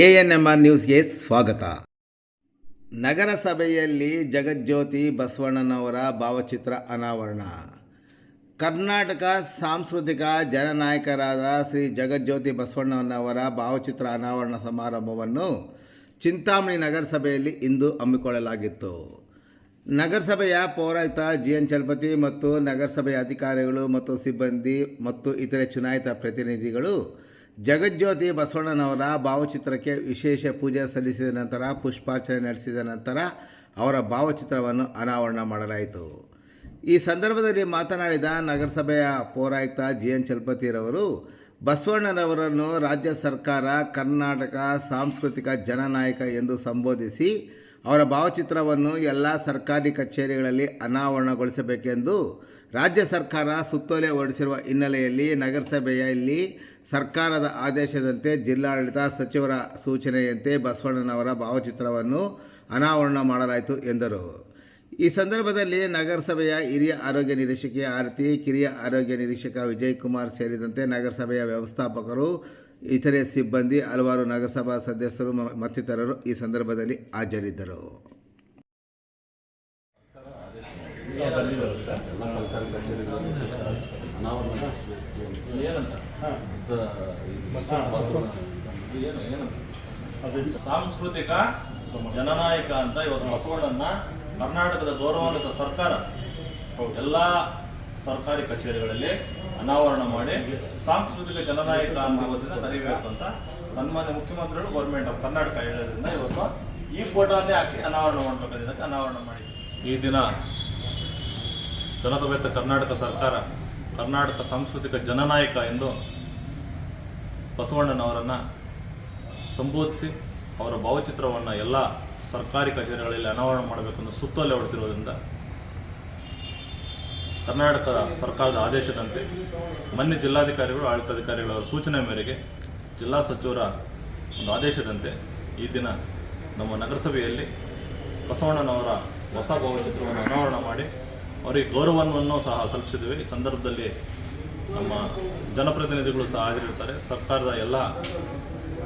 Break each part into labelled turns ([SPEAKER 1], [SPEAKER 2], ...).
[SPEAKER 1] A N M R ನ್ಯೂಸ್ಗೆ ಸ್ವಾಗತ. ನಗರಸಭೆಯಲ್ಲಿ ಜಗಜ್ಯೋತಿ ಬಸವಣ್ಣನವರ ಭಾವಚಿತ್ರ ಅನಾವರಣ. ಕರ್ನಾಟಕ ಸಾಂಸ್ಕೃತಿಕ ಜನನಾಯಕರಾದ ಶ್ರೀ ಜಗಜ್ಯೋತಿ ಬಸವಣ್ಣನವರ ಭಾವಚಿತ್ರ ಅನಾವರಣ ಸಮಾರಂಭವನ್ನು ಚಿಂತಾಮಣಿ ನಗರಸಭೆಯಲ್ಲಿ ಇಂದು ಹಮ್ಮಿಕೊಳ್ಳಲಾಗಿತ್ತು. ನಗರಸಭೆಯ ಪೌರಾಯುಕ್ತ ಜಿ ಎನ್ ಚಲಪತಿ ಮತ್ತು ನಗರಸಭೆಯ ಅಧಿಕಾರಿಗಳು ಮತ್ತು ಸಿಬ್ಬಂದಿ ಮತ್ತು ಇತರೆ ಚುನಾಯಿತ ಪ್ರತಿನಿಧಿಗಳು ಜಗಜ್ಯೋತಿ ಬಸವಣ್ಣನವರ ಭಾವಚಿತ್ರಕ್ಕೆ ವಿಶೇಷ ಪೂಜೆ ಸಲ್ಲಿಸಿದ ನಂತರ ಪುಷ್ಪಾರ್ಚನೆ ನಡೆಸಿದ ನಂತರ ಅವರ ಭಾವಚಿತ್ರವನ್ನು ಅನಾವರಣ ಮಾಡಲಾಯಿತು. ಈ ಸಂದರ್ಭದಲ್ಲಿ ಮಾತನಾಡಿದ ನಗರಸಭೆಯ ಪೌರಾಯುಕ್ತ ಜಿ ಎನ್ ಚಲಪತಿರವರು, ಬಸವಣ್ಣನವರನ್ನು ರಾಜ್ಯ ಸರ್ಕಾರ, ಕರ್ನಾಟಕ ಸಾಂಸ್ಕೃತಿಕ ಜನನಾಯಕ ಎಂದು ಸಂಬೋಧಿಸಿ ಅವರ ಭಾವಚಿತ್ರವನ್ನು ಎಲ್ಲ ಸರ್ಕಾರಿ ಕಚೇರಿಗಳಲ್ಲಿ ಅನಾವರಣಗೊಳಿಸಬೇಕೆಂದು ರಾಜ್ಯ ಸರ್ಕಾರ ಸುತ್ತೋಲೆ ಹೊರಡಿಸಿರುವ ಹಿನ್ನೆಲೆಯಲ್ಲಿ ನಗರಸಭೆಯಲ್ಲಿ ಸರ್ಕಾರದ ಆದೇಶದಂತೆ ಜಿಲ್ಲಾಡಳಿತ ಸಚಿವರ ಸೂಚನೆಯಂತೆ ಬಸವಣ್ಣನವರ ಭಾವಚಿತ್ರವನ್ನು ಅನಾವರಣ ಮಾಡಲಾಯಿತು ಎಂದರು. ಈ ಸಂದರ್ಭದಲ್ಲಿ ನಗರಸಭೆಯ ಹಿರಿಯ ಆರೋಗ್ಯ ನಿರೀಕ್ಷಕಿ ಆರತಿ, ಕಿರಿಯ ಆರೋಗ್ಯ ನಿರೀಕ್ಷಕ ವಿಜಯ್ ಕುಮಾರ್ ಸೇರಿದಂತೆ ನಗರಸಭೆಯ ವ್ಯವಸ್ಥಾಪಕರು, ಇತರೆ ಸಿಬ್ಬಂದಿ, ಹಲವಾರು ನಗರಸಭಾ ಸದಸ್ಯರು ಮತ್ತಿತರರು ಈ ಸಂದರ್ಭದಲ್ಲಿ ಹಾಜರಿದ್ದರು.
[SPEAKER 2] ಎಲ್ಲ ಸರ್ಕಾರಿ ಕಚೇರಿಗಳಲ್ಲಿ ಅನಾವರಣ
[SPEAKER 3] ಸಾಂಸ್ಕೃತಿಕ ಜನನಾಯಕ ಅಂತ ಇವತ್ತು ಬಸವಣ್ಣನ ಕರ್ನಾಟಕದ ಗೌರವಾನ್ವಿತ ಸರ್ಕಾರ, ಎಲ್ಲ ಸರ್ಕಾರಿ ಕಚೇರಿಗಳಲ್ಲಿ ಅನಾವರಣ ಮಾಡಿ ಸಾಂಸ್ಕೃತಿಕ ಜನನಾಯಕ ಅಂತ ಇವತ್ತಿನ ಕರಿಬೇಕು ಅಂತ ಸನ್ಮಾನ್ಯ ಮುಖ್ಯಮಂತ್ರಿಗಳು ಗೌರ್ಮೆಂಟ್ ಆಫ್ ಕರ್ನಾಟಕ ಹೇಳೋದ್ರಿಂದ ಇವತ್ತು ಈ ಫೋಟೋನೇ ಹಾಕಿ ಅನಾವರಣ ಮಾಡಬೇಕಂತ ಅನಾವರಣ ಮಾಡಿ ಈ ದಿನ ಜನತವೆತ್ತ ಕರ್ನಾಟಕ ಸರ್ಕಾರ, ಕರ್ನಾಟಕ ಸಾಂಸ್ಕೃತಿಕ ಜನನಾಯಕ ಎಂದು ಬಸವಣ್ಣನವರನ್ನು ಸಂಬೋಧಿಸಿ ಅವರ ಭಾವಚಿತ್ರವನ್ನು ಎಲ್ಲ ಸರ್ಕಾರಿ ಕಚೇರಿಗಳಲ್ಲಿ ಅನಾವರಣ ಮಾಡಬೇಕೆಂದು ಸುತ್ತೋಲೆ ಹೊರಡಿಸಿರುವುದರಿಂದ ಕರ್ನಾಟಕ ಸರ್ಕಾರದ ಆದೇಶದಂತೆ ಮನ್ನೆ ಜಿಲ್ಲಾಧಿಕಾರಿಗಳು, ಆಡಳಿತಾಧಿಕಾರಿಗಳ ಸೂಚನೆ ಮೇರೆಗೆ ಜಿಲ್ಲಾ ಸಚಿವರ ಒಂದು ಆದೇಶದಂತೆ ಈ ದಿನ ನಮ್ಮ ನಗರಸಭೆಯಲ್ಲಿ ಬಸವಣ್ಣನವರ ಹೊಸ ಭಾವಚಿತ್ರವನ್ನು ಅನಾವರಣ ಮಾಡಿ ಅವರಿಗೆ ಗೌರವವನ್ನು ಸಹ ಸಲ್ಲಿಸಿದ್ದೇವೆ. ಈ ಸಂದರ್ಭದಲ್ಲಿ ನಮ್ಮ ಜನಪ್ರತಿನಿಧಿಗಳು ಸಹ ಹಾಜರಿರ್ತಾರೆ ಸರ್ಕಾರದ ಎಲ್ಲ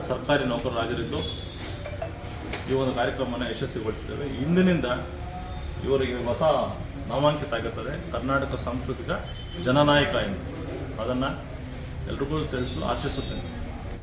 [SPEAKER 3] ಸರ್ಕಾರಿ ನೌಕರರು ಹಾಜರಿದ್ದು ಈ ಒಂದು ಕಾರ್ಯಕ್ರಮವನ್ನು ಯಶಸ್ವಿಗೊಳಿಸಿದ್ದೇವೆ. ಇಂದಿನಿಂದ ಇವರಿಗೆ ಹೊಸ ನಾಮಾಂಕಿತ ಆಗಿರ್ತದೆ ಕರ್ನಾಟಕ ಸಾಂಸ್ಕೃತಿಕ ಜನನಾಯಕ ಎಂದು. ಅದನ್ನು ಎಲ್ರಿಗೂ ತಿಳಿಸಲು ಆಶಿಸುತ್ತೇನೆ.